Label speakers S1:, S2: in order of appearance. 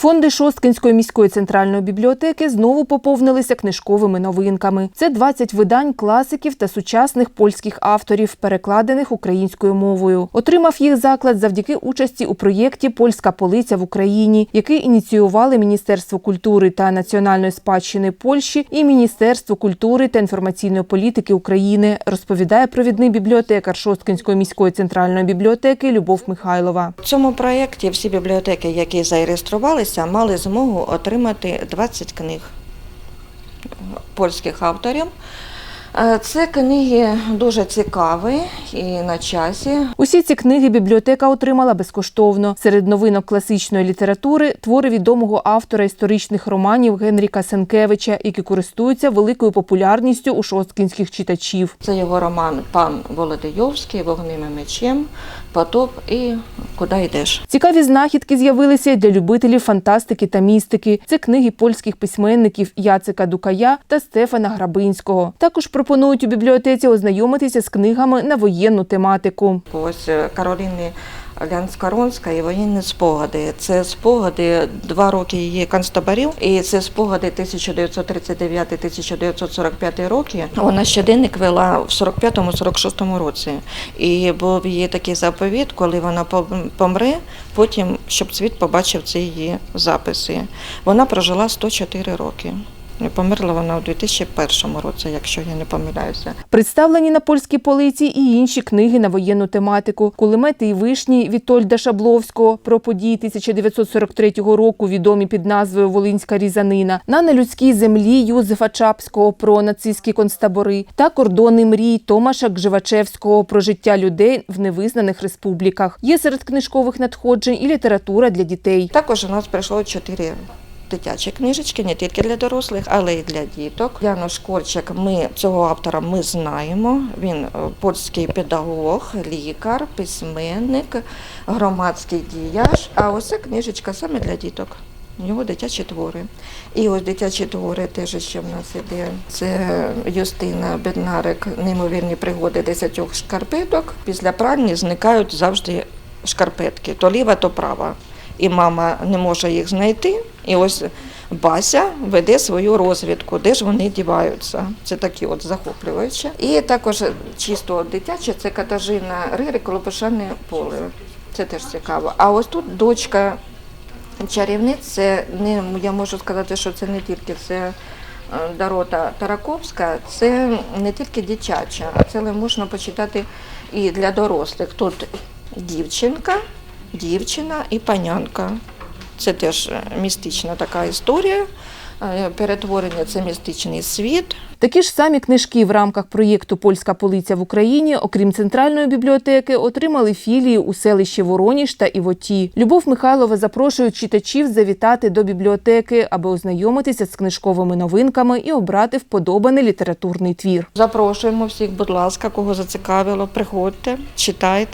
S1: Фонди Шосткинської міської центральної бібліотеки знову поповнилися книжковими новинками. Це 20 видань класиків та сучасних польських авторів, перекладених українською мовою. Отримав їх заклад завдяки участі у проєкті Польська полиця в Україні, який ініціювали Міністерство культури та національної спадщини Польщі і Міністерство культури та інформаційної політики України, розповідає провідний бібліотекар Шосткинської міської центральної бібліотеки Любов Михайлова.
S2: В цьому проєкті всі бібліотеки, які зареєструвалися, мали змогу отримати 20 книг польських авторів. Е, Це книги дуже цікаві і на часі.
S1: Усі ці книги бібліотека отримала безкоштовно. Серед новинок класичної літератури твори відомого автора історичних романів Генріка Сенкевича, які користуються великою популярністю у шосткінських читачів.
S2: Це його роман Пан Володийовський, Вогним і мечем, Потоп і Куди йдеш.
S1: Цікаві знахідки з'явилися для любителів фантастики та містики. Це книги польських письменників Яцика Дукая та Стефана Грабинського. Також пропонують у бібліотеці ознайомитися з книгами на воєнну тематику.
S2: Ось е, Кароліни Лянскоронська і воєнні спогади. Це спогади два роки її концтаборів, і це спогади 1939-1945 роки. Вона щоденник вела в 45-46 році. І був її такий заповіт, коли вона пом- помре, потім щоб світ побачив ці її записи. Вона прожила 104 роки. Померла вона у 2001 році, якщо я не помиляюся.
S1: Представлені на польській полиці і інші книги на воєнну тематику: Кулемети і вишні Вітольда Шабловського про події 1943 року, відомі під назвою Волинська різанина, на нелюдській землі Юзефа Чапського про нацистські концтабори та кордони мрій Томаша Гживачевського про життя людей в невизнаних республіках. Є серед книжкових надходжень і література для дітей.
S2: Також у нас прийшло чотири дитячі книжечки, не тільки для дорослих, але й для діток. Януш Корчик, ми цього автора ми знаємо. Він е, польський педагог, лікар, письменник, громадський діяч. А ось ця книжечка саме для діток. Його дитячі твори. І ось дитячі твори теж ще в нас іде. Це Юстина Беднарик, неймовірні пригоди десятьох шкарпеток. Після пральні зникають завжди шкарпетки, то ліва, то права. І мама не може їх знайти. І ось Бася веде свою розвідку, де ж вони діваються. Це такі от захоплюючі. І також чисто дитяче це Катажина Ририк, Лопушане поле. Це теж цікаво. А ось тут дочка чарівниць, не я можу сказати, що це не тільки це е, Дорота Тараковська, це не тільки дитяча, а це можна почитати і для дорослих. Тут дівчинка, дівчина і панянка. Це теж містична така історія. Е, Перетворення це містичний світ.
S1: Такі ж самі книжки в рамках проєкту Польська полиця в Україні, окрім центральної бібліотеки, отримали філії у селищі Вороніж та Івоті. Любов Михайлова запрошує читачів завітати до бібліотеки, аби ознайомитися з книжковими новинками і обрати вподобаний літературний твір.
S2: Запрошуємо всіх, будь ласка, кого зацікавило, приходьте, читайте.